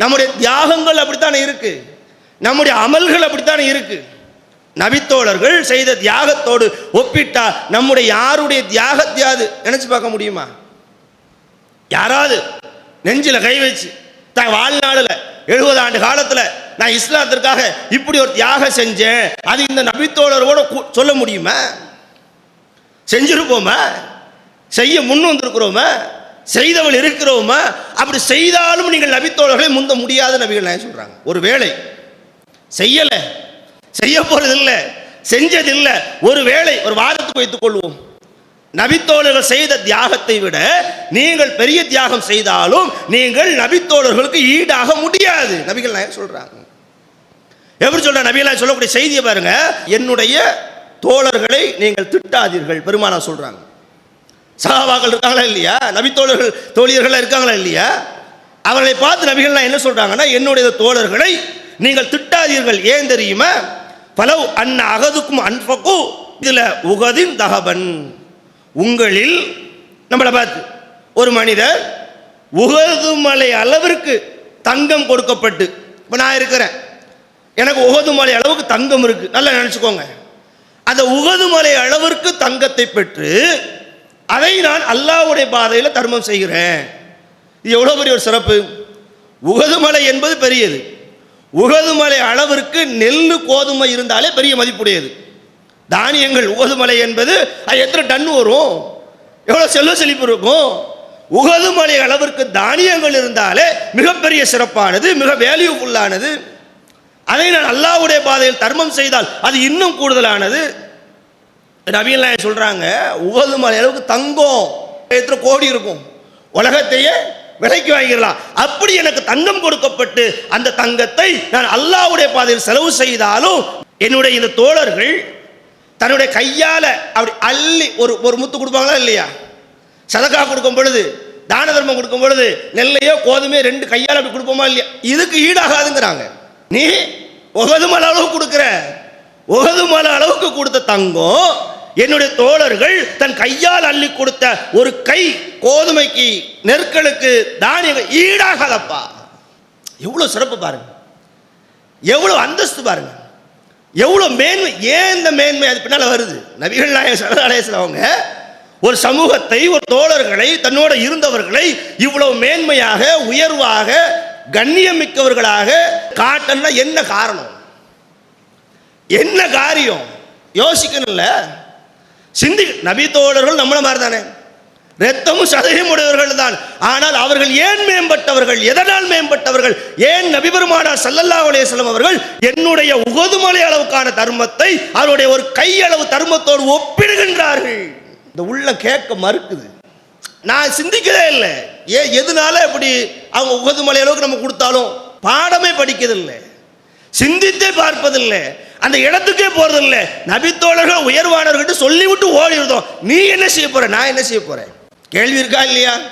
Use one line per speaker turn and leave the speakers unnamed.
நம்முடைய தியாகங்கள் அப்படித்தானே இருக்கு? நம்முடைய அமல்கள் அப்படித்தானே இருக்கு? நபித்தோழர்கள் செய்த தியாகத்தோடு ஒப்பிட்டா நம்முடைய யாருடைய தியாகத்தையாவது நினைச்சு பார்க்க முடியுமா? யாராவது நெஞ்சில் கை வச்சு தான் வாழ்நாளில் எழுபது ஆண்டு காலத்தில் நான் இஸ்லாத்திற்காக இப்படி ஒரு தியாகம் செஞ்சேன் அது இந்த நபித்தோழரோட சொல்ல முடியுமா? செஞ்சிருப்போமா? செய்ய முன் வந்திருக்கிறோமா? செய்தவள் இருக்கிறோமா? அப்படி செய்தாலும் நீங்கள் நபித்தோழர்களை முந்த முடியாத நபிகள் நான் சொல்கிறாங்க ஒரு வேளை செய்யலை செய்ய போகிறதில்லை செஞ்சதில்லை ஒரு வேளை ஒரு வாதத்துக்கு வைத்துக் கொள்வோம். நபித்தோழர்கள் செய்த தியாகத்தை விட நீங்கள் பெரிய தியாகம் செய்தாலும் நீங்கள் நபித்தோழர்களுக்கு ஈடாக முடியாது. நபிகள் நாயகம் சொல்கிறாங்க எப்படி சொல்கிற நபிகள் சொல்லக்கூடிய செய்தியை பாருங்க. என்னுடைய தோழர்களை நீங்கள் திட்டாதீர்கள். பெருமானா சொல்கிறாங்க சகாபாக்கள் இருக்காங்களா இல்லையா? நபித்தோழர்கள் தோழியர்களாக இருக்காங்களா இல்லையா? அவர்களை பார்த்து நபிகள்லாம் என்ன சொல்கிறாங்கன்னா என்னுடைய தோழர்களை நீங்கள் திட்டாதீர்கள். ஏன் தெரியுமா? பலவ் அன்ன அகதுக்கும் அன்பக்கு இதில் உகதின் தகபன். உங்களில் நம்மளை பார்த்து ஒரு மனிதர் உகது மலை அளவிற்கு தங்கம் கொடுக்கப்பட்டு இப்போ நான் இருக்கிறேன். எனக்கு உகது மலை அளவுக்கு தங்கம் இருக்குது நல்லா நினச்சிக்கோங்க. அந்த உகது மலை அளவிற்கு தங்கத்தை பெற்று அதை நான் அல்லாவுடைய பாதையில் தர்மம் செய்கிறேன். இது எவ்வளோ பெரிய ஒரு சிறப்பு? உகதுமலை என்பது பெரியது. உகதுமலை அளவிற்கு நெல் கோதுமை இருந்தாலே பெரிய மதிப்புடையது. தானியங்கள் உகதுமலை என்பது அது எத்தனை டன் வரும்? எவ்வளோ செல்வ செழிப்பு இருக்கும்? உகதுமலை அளவிற்கு தானியங்கள் இருந்தாலே மிகப்பெரிய சிறப்பானது மிக வேல்யூஃபுல்லானது அதை நான் அல்லாவுடைய பாதையில் தர்மம் செய்தால் அது இன்னும் கூடுதலானது. நபிகள் சொல்கிறாங்க உகது மலை அளவுக்கு தங்கம் எத்தனை கோடி இருக்கும்? உலகத்தையே விலைக்கு வாங்கிடலாம். அப்படி எனக்கு தங்கம் கொடுக்கப்பட்டு அந்த தங்கத்தை நான் அல்லாஹ்வுடைய பாதையில் செலவு செய்தாலும் என்னுடைய இந்த தோழர்கள் தன்னுடைய கையால் அப்படி அள்ளி ஒரு ஒரு முத்து கொடுப்பாங்களா இல்லையா? சதக்கா கொடுக்கும் பொழுது தான தர்மம் கொடுக்கும் பொழுது நெல்லையோ கோதுமையோ ரெண்டு கையால் அப்படி கொடுப்போமா இல்லையா? இதுக்கு ஈடாகாதுங்கிறாங்க. நீ உகது மலை அளவுக்கு கொடுக்குற உகது அளவுக்கு கொடுத்த தங்கம் என்னுடைய தோழர்கள் தன் கையால் அள்ளி கொடுத்த ஒரு கை கோதுமைக்கு நெற்களுக்கு தானியம் ஈடாகாதப்பா. எவ்வளோ சிறப்பு பாருங்க. எவ்வளோ அந்தஸ்து பாருங்க. எவ்வளோ மேன்மை ஏன் இந்த மேன்மை அது பின்னால் வருது? நபிகள் நாயகம் சரணாலயத்தில் அவங்க ஒரு சமூகத்தை ஒரு தோழர்களை தன்னோட இருந்தவர்களை இவ்வளவு மேன்மையாக உயர்வாக கண்ணியமிக்கவர்களாக காட்டணும்னா என்ன காரணம்? என்ன காரியம்? யோசிக்கணும்ல. சிந்தி நபி தோழர்கள் நம்மள மாதிரி தானே ரத்தமும் சதையும் உடையவர்கள் தான். ஆனால் அவர்கள் ஏன் மேம்பட்டவர்கள்? எதனால் மேம்பட்டவர்கள்? ஏன் நபிபெருமானார் சல்லல்லா அலைஹி அவர்கள் என்னுடைய உகதுமலை அளவுக்கான தர்மத்தை அவருடைய ஒரு கையளவு தர்மத்தோடு ஒப்பிடுகின்றார்கள்? இந்த உள்ள கேட்க மறுக்குது. நான் சிந்திக்கவே இல்லை. ஏன் எதனால இப்படி அவங்க உகதுமலை அளவுக்கு நம்ம கொடுத்தாலும்? பாடமே படிக்கிறது இல்லை சிந்தித்தே பார்ப்பதில்லை. அந்த இடத்துக்கே போறதில்லை. நபித்தோழர்கள் உயர்வானவர்கிட்ட சொல்லிவிட்டு ஓடி நீ என்ன செய்ய போற? நான் என்ன செய்ய போறேன்? கேள்வி இருக்கா இல்லையா?